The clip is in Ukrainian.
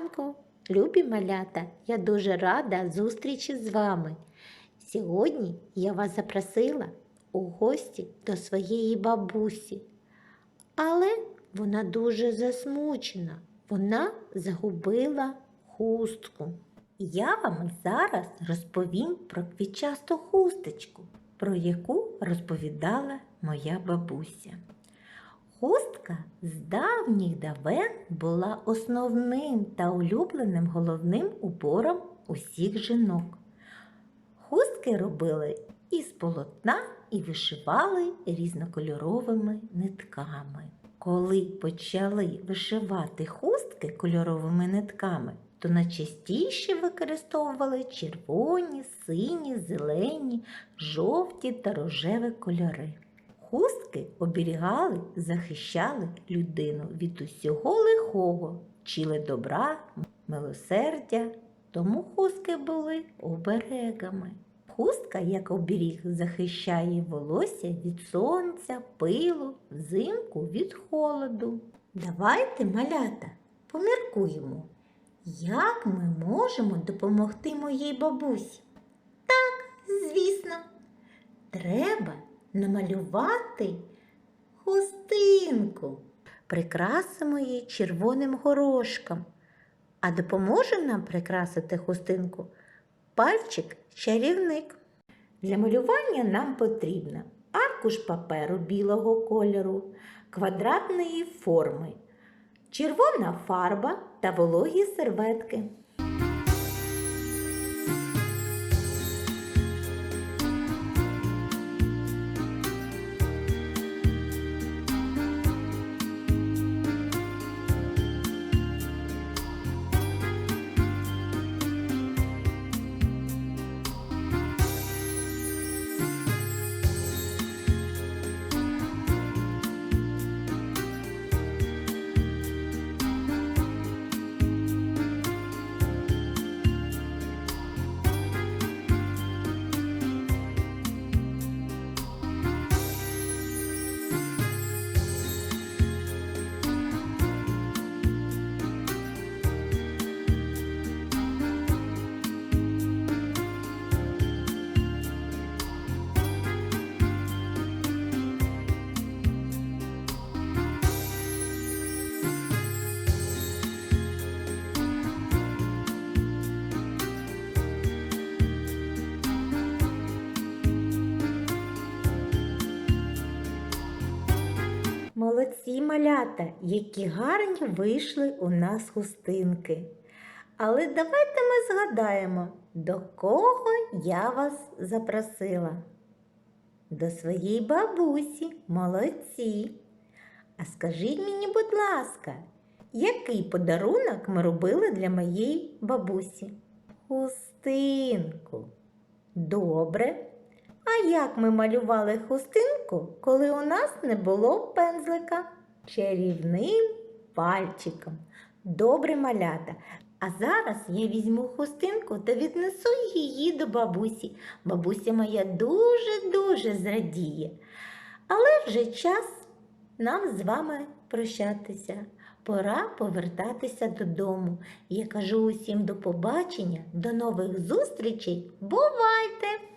ранку, любі малята! Я дуже рада зустрічі з вами. Сьогодні я вас запросила у гості до своєї бабусі. Але вона дуже засмучена. Вона загубила хустку. Я вам зараз розповім про квітчасту хусточку, про яку розповідала моя бабуся. Хустка з давніх давен була основним та улюбленим головним убором усіх жінок. Хустки робили із полотна і вишивали різнокольоровими нитками. Коли почали вишивати хустки кольоровими нитками, то найчастіше використовували червоні, сині, зелені, жовті та рожеві кольори. Хустки оберігали, захищали людину від усього лихого, вчили добра, милосердя, тому хустки були оберегами. Хустка, як оберіг, захищає волосся від сонця, пилу, взимку від холоду. Давайте, малята, поміркуємо, як ми можемо допомогти моїй бабусі. Так, звісно, треба намалювати хустинку. Прикрасимо її червоним горошком. А допоможе нам прикрасити хустинку пальчик чарівник. Для малювання нам потрібно аркуш паперу білого кольору, квадратної форми, червона фарба та вологі серветки. Молодці малята, які гарні вийшли у нас хустинки. Але давайте ми згадаємо, до кого я вас запросила. До своєї бабусі, молодці. А скажіть мені, будь ласка, який подарунок ми робили для моєї бабусі? Хустинку. Добре. А як ми малювали хустинку, коли у нас не було пензлика? Чарівним пальчиком. Добре малята. А зараз я візьму хустинку та віднесу її до бабусі. Бабуся моя дуже-дуже зрадіє. Але вже час нам з вами прощатися. Пора повертатися додому. Я кажу усім до побачення, до нових зустрічей. Бувайте!